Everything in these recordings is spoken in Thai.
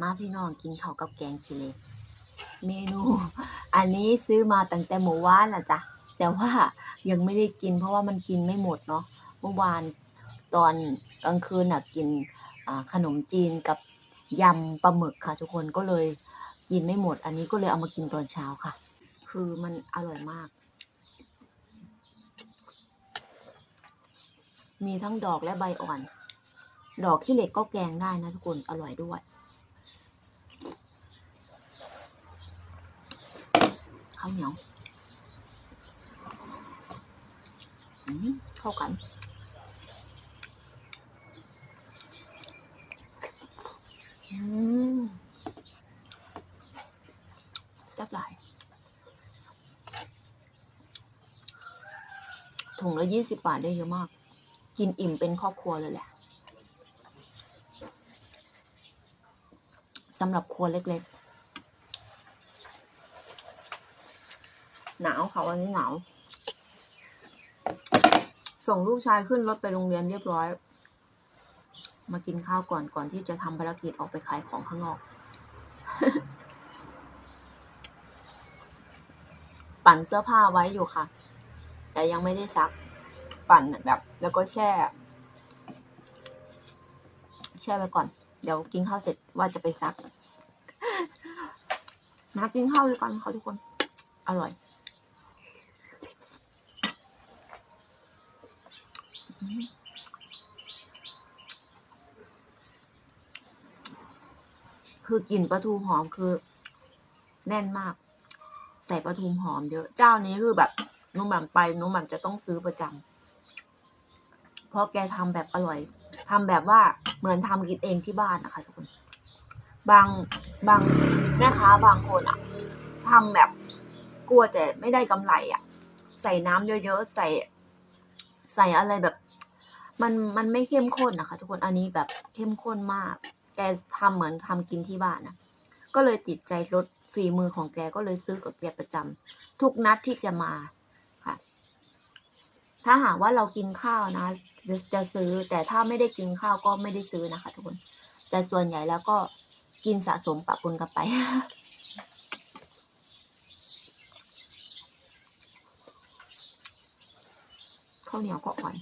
มาพี่น้องกินข้าวกับแกงขี้เหล็กเมนู อันนี้ซื้อมาตั้งแต่หมู่วานละจ้ะแต่ว่ายังไม่ได้กิน เพราะว่ามันกินไม่หมดเนาะเมื่อวานตอนกลางคืนน่ะกินขนมจีนกับยำปลาหมึกค่ะ ทุกคนก็เลยกินไม่หมด อันนี้ก็เลยเอามากินตอนเช้าค่ะ คือมันอร่อยมาก มีทั้งดอกและใบอ่อน ดอกขี้เหล็กก็แกงได้นะทุกคนอร่อยด้วย ข้าวเหนียวเข้ากันแซ่บหลายถุงละยี่สิบบาทได้เยอะมาก กินอิ่มเป็นครอบครัวเลยแหละสำหรับครัวเล็กๆ หนาวค่ะวันนี้หนาว ส่งลูกชายขึ้นรถไปโรงเรียนเรียบร้อย มากินข้าวก่อนก่อนที่จะทำภารกิจออกไปขายของข้างนอก ปั่นเสื้อผ้าไว้อยู่ค่ะ แต่ยังไม่ได้ซัก ปั่นแบบ แล้วก็แช่ แช่ไว้ก่อน เดี๋ยวกินข้าวเสร็จว่าจะไปซักมากินข้าวด้วยกันค่ะทุกคน อร่อย คือกลิ่นปลาทูหอมคือ แน่นมาก ใส่ปลาทูหอมเยอะ เจ้านี้คือแบบน้องหม่ำไปน้องหม่ำจะต้องซื้อประจำเพราะแกทำแบบอร่อยทำแบบว่าเหมือนทำกินเองที่บ้านนะคะทุกคน บางบางแม่ค้าบางคนอะทำแบบกลัวแต่ไม่ได้กำไรอะใส่น้ำเยอะๆใส่ ใส่อะไรแบบ มันมันไม่เข้มข้นนะคะ ทุกคนอันนี้แบบเข้มข้นมาก แกทำเหมือนทำกินที่บ้านนะก็เลยติดใจรสฝีมือของแกก็เลยซื้อกับแกประจำทุกนัดที่แกมาค่ะ ถ้าหากว่าเรากินข้าวนะจะจะซื้อ แต่ถ้าไม่ได้กินข้าวก็ไม่ได้ซื้อนะคะ ทุกคน แต่ส่วนใหญ่แล้วก็กินสะสมปะปนกันไปข้าวเหนียวก็อ่อน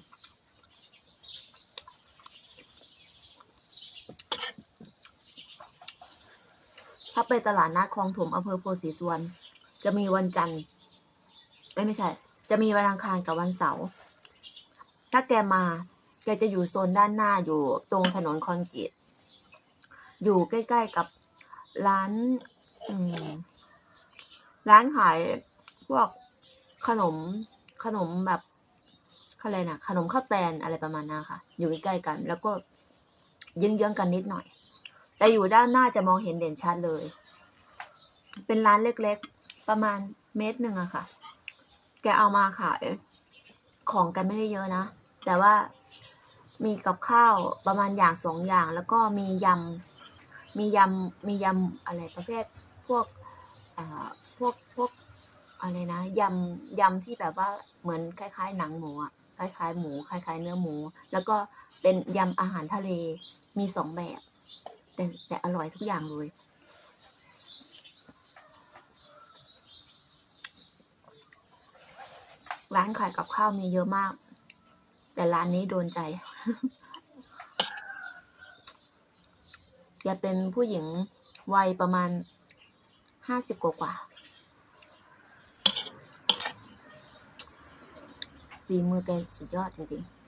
ถ้าไปตลาดนัดคลองถมอำเภอโพธิ์ศรีสวรรณจะมีวันจันทร์ไม่ใช่ จะมีวันอังคารกับวันเสาร์ถ้าแกมาแกจะอยู่โซนด้านหน้าอยู่ตรงถนนคอนกรีตอยู่ใกล้ ๆกับร้านร้านขายพวกขนมขนมแบบอะไรนะขนมข้าวแตนอะไรประมาณนั้นค่ะ อยู่ใกล้ๆกัน แล้วก็เยื้องๆกันนิดหน่อย แต่อยู่ด้านหน้าจะมองเห็นเด่นชัดเลย เป็นร้านเล็กๆ ประมาณเมตรหนึ่งอะค่ะ แกเอามาขายของกันไม่ได้เยอะนะ แต่ว่ามีกับข้าวประมาณอย่างสองอย่าง แล้วก็มียำ มียำ มียำอะไรประเภทพวกพวกพวกอะไรนะยำยำที่แบบว่าเหมือนคล้าย ๆ หนังหมูอะคล้ายๆหมูคล้ายๆเนื้อหมู แล้วก็เป็นยำอาหารทะเลมีสองแบบ แต่แต่อร่อยทุกอย่างเลยร้านขายกับข้าวมีเยอะมาก แต่ร้านนี้โดนใจแกเป็นผู้หญิงวัยประมาณห้าสิบกว่าๆฝีมือแกสุดยอดจริงๆ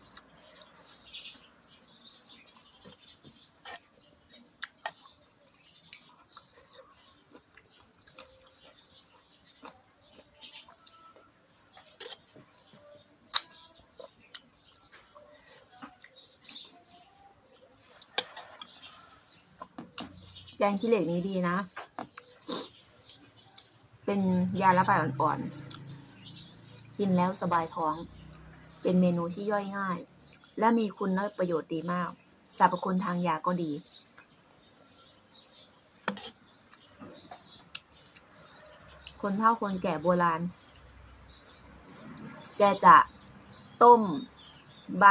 งขี้เหล็กนี้ดีนะ เป็นยาระบายอ่อนๆ กินแล้วสบายท้อง เป็นเมนูที่ย่อยง่าย และมีคุณและประโยชน์ดีมาก สรรพคุณทางยาก็ดี คนเฒ่าคนแก่โบราณ แกจะต้มใบ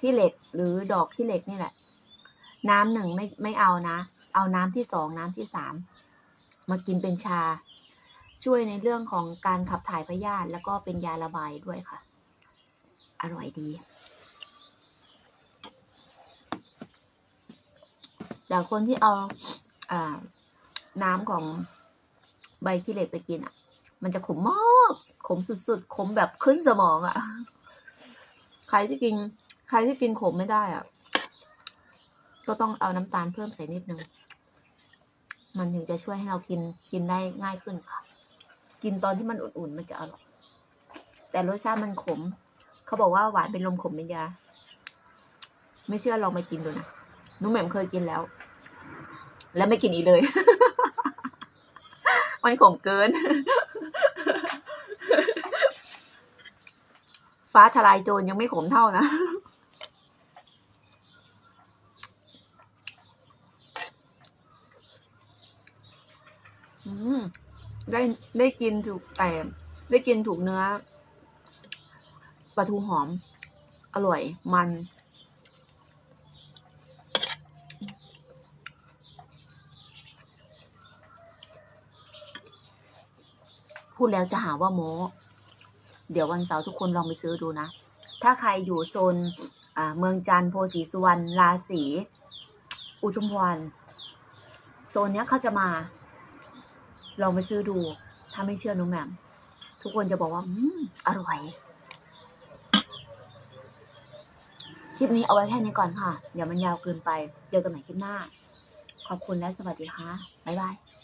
ขี้เหล็กหรือดอกขี้เหล็กนี่แหละ น้ำหนึ่งไม่ไม่เอานะ เอาน้ำที่สองน้ำที่สามมากินเป็นชา ช่วยในเรื่องของการขับถ่ายพยาธิแล้วก็เป็นยาระบายด้วยค่ะ อร่อยดี จากคนที่เอาอาน้ำของใบขี้เหล็กไปกินอะ มันจะขมมากขมสุดๆ ขมแบบขึ้นสมองอะ ใครที่กิน ใครที่กินขมไม่ได้อะ ก็ต้องเอาน้ำตาลเพิ่มใส่นิดนึง มันถึงจะช่วยให้เรากินกินได้ง่ายขึ้นค่ะ กินตอนที่มันอุ่นๆมันจะอร่อย แต่รสชาติมันขม เขาบอกว่าหวานเป็นลมขมเป็นยา ไม่เชื่อลองไปกินดูนะนุ่มแหม่มเคยกินแล้ว แล้วไม่กินอีกเลย มันขมเกิน ฟ้าทลายโจรยังไม่ขมเท่านะ ได้ได้กินถูกแต่ได้กินถูกเนื้อปลาทูหอม อร่อยมัน พูดแล้วจะหาว่าโม้เดี๋ยววันเสาร์ทุกคนลองไปซื้อดูนะ ถ้าใครอยู่โซนเมืองจันทร์โพสีสุวรรณราศีอุทุมพรโซนเนี้ยเขาจะมา ลองไปซื้อดู ถ้าไม่เชื่อน้องแหม่มทุกคนจะบอกว่า อืม อร่อย คลิปนี้เอาไว้แค่นี้ก่อนค่ะ เดี๋ยวมันยาวเกินไปเจอกันใหม่คลิปหน้า ขอบคุณและสวัสดีค่ะ บ๊ายบาย